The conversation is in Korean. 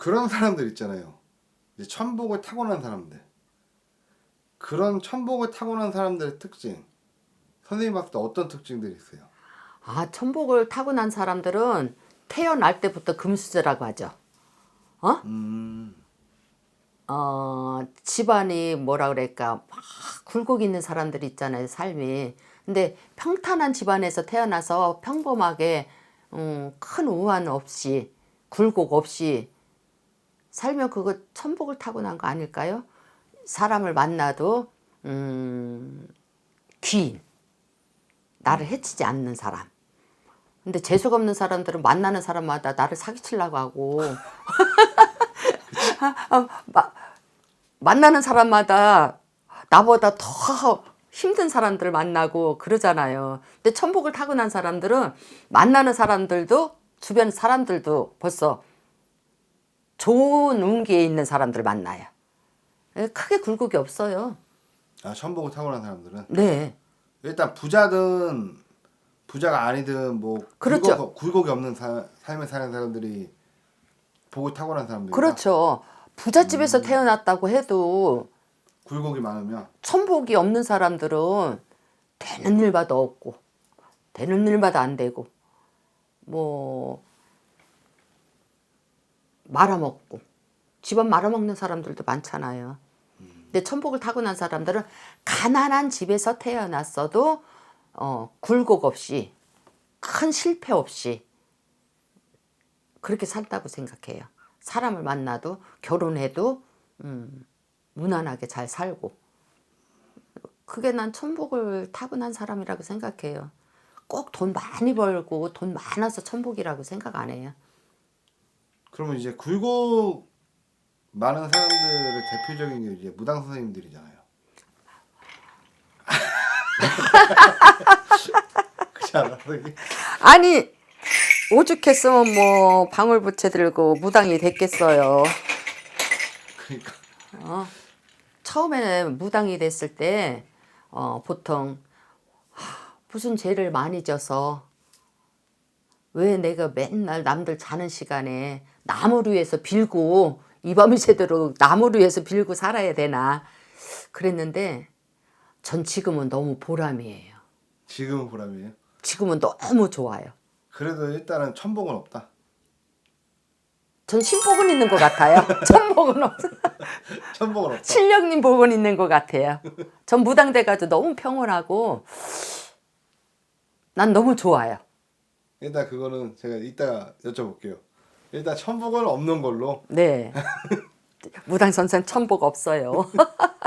그런 사람들 있잖아요. 이제 천복을 타고난 사람들. 그런 천복을 타고난 사람들의 특징. 선생님 봤을 때 어떤 특징들이 있어요? 아, 천복을 타고난 사람들은 태어날 때부터 금수저라고 하죠. 어? 음, 어, 집안이 뭐라 그럴까, 막 굴곡 있는 사람들이 있잖아요, 삶이. 근데 평탄한 집안에서 태어나서 평범하게, 음, 큰 우환 없이, 굴곡 없이 살면 그거 천복을 타고난 거 아닐까요? 사람을 만나도, 음, 귀인. 나를 해치지 않는 사람. 근데 재수가 없는 사람들은 만나는 사람마다 나를 사기치려고 하고, 아, 마- 만나는 사람마다 나보다 더 힘든 사람들 만나고 그러잖아요. 근데 천복을 타고난 사람들은 만나는 사람들도 주변 사람들도 벌써 좋은 운기에 있는 사람들 만나요. 예, 크게 굴곡이 없어요. 아 천복을 타고난 사람들은 네. 일단 부자든 부자가 아니든 뭐 그렇죠. 굴곡, 굴곡이 없는 사, 삶을 사는 사람들이 복을 타고난 사람들. 그렇죠. 부잣집에서 태어났다고 해도 굴곡이 많으면 천복이 없는 사람들은 되는 일마다 없고 되는 일마다 안 되고 뭐 말아먹고 집안 말아먹는 사람들도 많잖아요. 근데 천복을 타고난 사람들은 가난한 집에서 태어났어도 어, 굴곡 없이 큰 실패 없이 그렇게 산다고 생각해요. 사람을 만나도 결혼해도 음, 무난하게 잘 살고 그게 난 천복을 타고난 사람이라고 생각해요. 꼭 돈 많이 벌고 돈 많아서 천복이라고 생각 안 해요. 그러면 이제 굴곡 많은 사람들의 대표적인 게 이제 무당 선생님들이잖아요. 그렇지 않아? 선생님? 아니 오죽했으면 뭐 방울 부채 들고 무당이 됐겠어요. 그러니까 어, 처음에는 무당이 됐을 때 어, 보통 하, 무슨 죄를 많이 져서 왜 내가 맨날 남들 자는 시간에 나무를 위해서 빌고 이 밤이 새도록 나무를 위해서 빌고 살아야 되나 그랬는데 전 지금은 너무 보람이에요. 지금은 보람이에요. 지금은 너무 좋아요. 그래도 일단은 천복은 없다. 전 신복은 있는 것 같아요. 천복은 없어. 천복은 없다. 실력님 복은 있는 것 같아요. 전 무당돼 가지고 너무 평온하고 난 너무 좋아요. 일단 그거는 제가 이따 여쭤볼게요. 일단 천복은 없는 걸로 네. 무당 선생 천복 없어요.